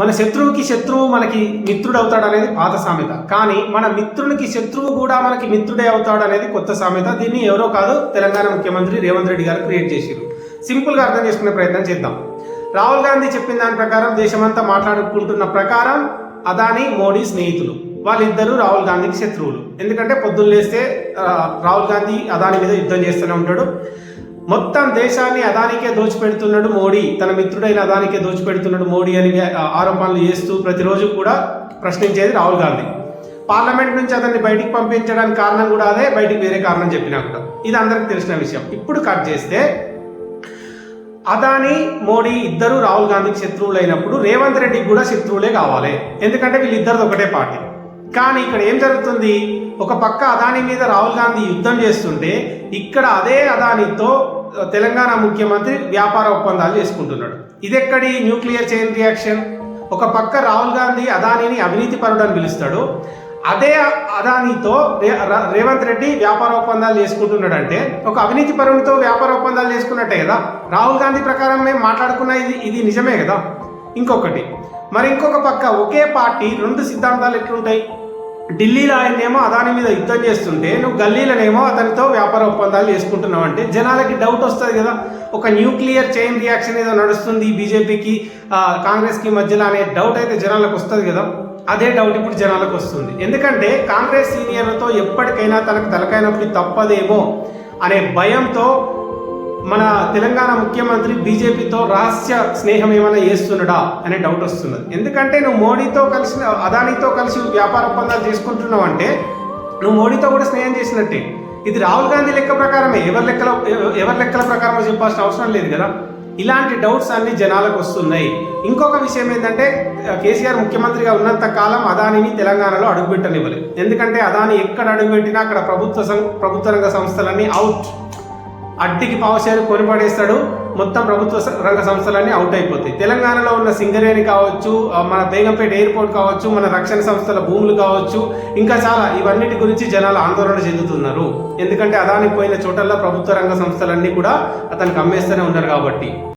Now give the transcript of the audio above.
మన శత్రువుకి శత్రువు మనకి మిత్రుడు అవుతాడు అనేది పాత సామెత. కానీ మన మిత్రునికి శత్రువు కూడా మనకి మిత్రుడే అవుతాడు అనేది కొత్త సామెత. దీన్ని ఎవరో కాదు తెలంగాణ ముఖ్యమంత్రి రేవంత్ రెడ్డి గారు క్రియేట్ చేశారు సింపుల్గా అర్థం చేసుకునే ప్రయత్నం చేద్దాం. రాహుల్ గాంధీ చెప్పిన దాని ప్రకారం దేశమంతా మాట్లాడుకుంటున్న ప్రకారం అదాని మోడీ స్నేహితులు. వాళ్ళిద్దరూ రాహుల్ గాంధీకి శత్రువులు. ఎందుకంటే పొద్దున్న లేస్తే రాహుల్ గాంధీ అదాని మీద యుద్ధం చేస్తూనే ఉంటాడు. మొత్తం దేశాన్ని అదానికే దోచిపెడుతున్నాడు మోడీ. తన మిత్రుడైన అదానికే దోచిపెడుతున్నాడు మోడీ అని ఆరోపణలు చేస్తూ ప్రతిరోజు కూడా ప్రశ్నించేది రాహుల్ గాంధీ. పార్లమెంట్ నుంచి అతన్ని బయటికి పంపించడానికి కారణం కూడా అదే బయటికి వేరే కారణం చెప్పినా కూడా. ఇది అందరికి తెలిసిన విషయం. ఇప్పుడు కట్ చేస్తే అదాని మోడీ ఇద్దరు రాహుల్ గాంధీకి శత్రువులు అయినప్పుడు రేవంత్ రెడ్డికి కూడా శత్రువులే కావాలి. ఎందుకంటే వీళ్ళిద్దరిది ఒకటే పార్టీ. కానీ ఇక్కడ ఏం జరుగుతుంది? ఒక పక్క అదాని మీద రాహుల్ గాంధీ యుద్ధం చేస్తుంటే ఇక్కడ అదే అదానితో తెలంగాణ ముఖ్యమంత్రి వ్యాపార ఒప్పందాలు చేసుకుంటున్నాడు. ఇదెక్కడి న్యూక్లియర్ చైన్ రియాక్షన్? ఒక పక్క రాహుల్ గాంధీ అదానిని అవినీతి పరుడు అని పిలుస్తాడు. అదే అదానితో రే- ర- రేవంత్ రెడ్డి వ్యాపార ఒప్పందాలు చేసుకుంటున్నాడంటే ఒక అవినీతి పరునితో వ్యాపార ఒప్పందాలు చేసుకున్నట్టే కదా? రాహుల్ గాంధీ ప్రకారం మేము మాట్లాడుకున్న ఇది ఇది నిజమే కదా? ఇంకొకటి మరి ఇంకొక పక్క ఒకే పార్టీ రెండు సిద్ధాంతాలు ఎట్లుంటాయి? ఢిల్లీలో ఆయనేమో అదాని మీద యుద్ధం చేస్తుంటే నువ్వు గల్లీలోనేమో అతనితో వ్యాపార ఒప్పందాలు చేసుకుంటున్నావు అంటే జనాలకి డౌట్ వస్తుంది కదా. ఒక న్యూక్లియర్ చైన్ రియాక్షన్ ఏదో నడుస్తుంది బీజేపీకి కాంగ్రెస్కి మధ్యలో అనే డౌట్ అయితే జనాలకు వస్తుంది కదా. అదే డౌట్ ఇప్పుడు జనాలకు వస్తుంది. ఎందుకంటే కాంగ్రెస్ సీనియర్లతో ఎప్పటికైనా తనకు తలకైనప్పుడు తప్పదేమో అనే భయంతో మన తెలంగాణ ముఖ్యమంత్రి బీజేపీతో రహస్య స్నేహం ఏమైనా చేస్తున్నాడా అనే డౌట్ వస్తున్నది. ఎందుకంటే నువ్వు మోడీతో కలిసి అదానితో కలిసి వ్యాపార ఒప్పందాలు చేసుకుంటున్నావు అంటే నువ్వు మోడీతో కూడా స్నేహం చేసినట్టే. ఇది రాహుల్ గాంధీ లెక్క ప్రకారమే. ఎవరి లెక్కల ఎవరి లెక్కల ప్రకారమో చెప్పాల్సిన అవసరం లేదు కదా. ఇలాంటి డౌట్స్ అన్ని జనాలకు వస్తున్నాయి. ఇంకొక విషయం ఏంటంటే కేసీఆర్ ముఖ్యమంత్రిగా ఉన్నంత కాలం అదానిని తెలంగాణలో అడుగుపెట్టనివ్వలేదు. ఎందుకంటే అదాని ఎక్కడ అడుగుపెట్టినా అక్కడ ప్రభుత్వ సం- ప్రభుత్వ రంగ సంస్థలన్నీ అవుట్ అడ్డికి పావుసేరు కొనిపడేస్తాడు. మొత్తం ప్రభుత్వ రంగ సంస్థలన్నీ అవుట్ అయిపోతాయి. తెలంగాణలో ఉన్న సింగరేణి కావచ్చు మన బేగంపేట ఎయిర్పోర్ట్ కావచ్చు మన రక్షణ సంస్థల భూములు కావచ్చు ఇంకా చాలా ఇవన్నిటి గురించి జనాలు ఆందోళన చెందుతున్నారు. ఎందుకంటే అదానికి పోయిన చోటల్లో ప్రభుత్వ రంగ సంస్థలన్నీ కూడా అతనికి అమ్మేస్తూనే ఉన్నారు కాబట్టి.